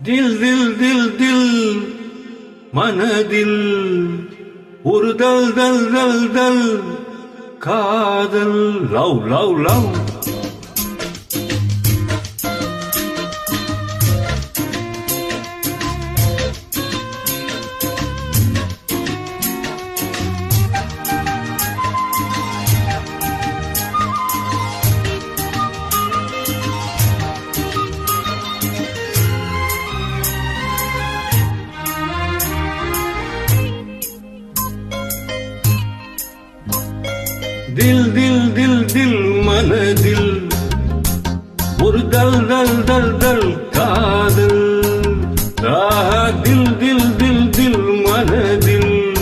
தில் தில் தில் தில் மனதில் ஒரு தல் தல் தல் தல் காதல் லவ் லவ் லவ். தில் தில் தில் தில் மனதில். ஒரு தல் தல் தல் தல் காதல். ஆஹா தில் தில் தில் தில் மனதில்.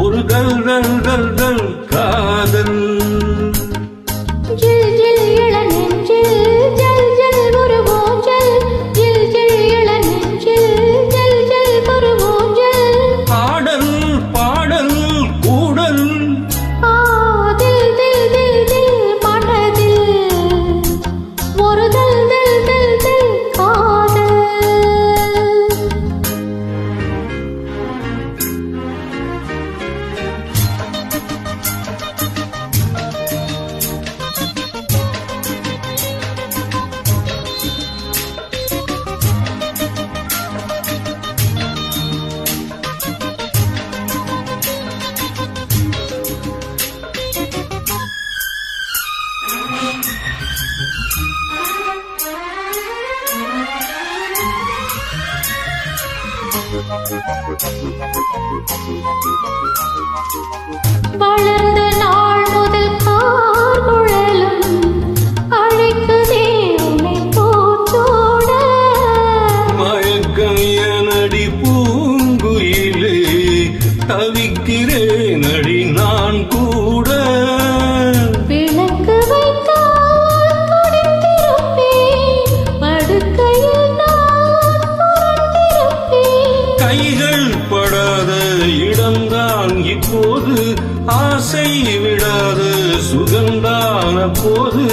ஒரு தல் தல் தல் தல் வளர்ந்த நாள் முதல் கார் குழலும் அழைக்குதே பூங்குயிலே தவி ஆசை விடாது சுகந்தான போது.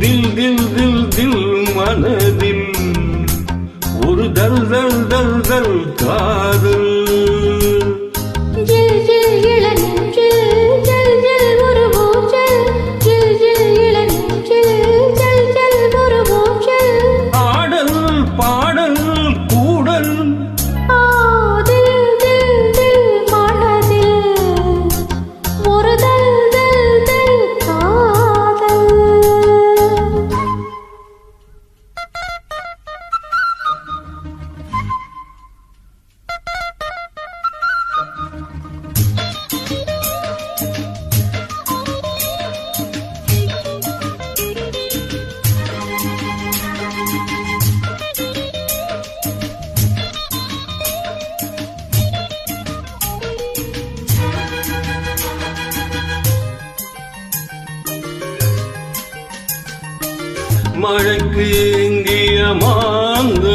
தில் தில் தில் தில் மனதில் ஒரு தல் தல் தல் தல் கா மழைக்கு ஏந்திய மாந்த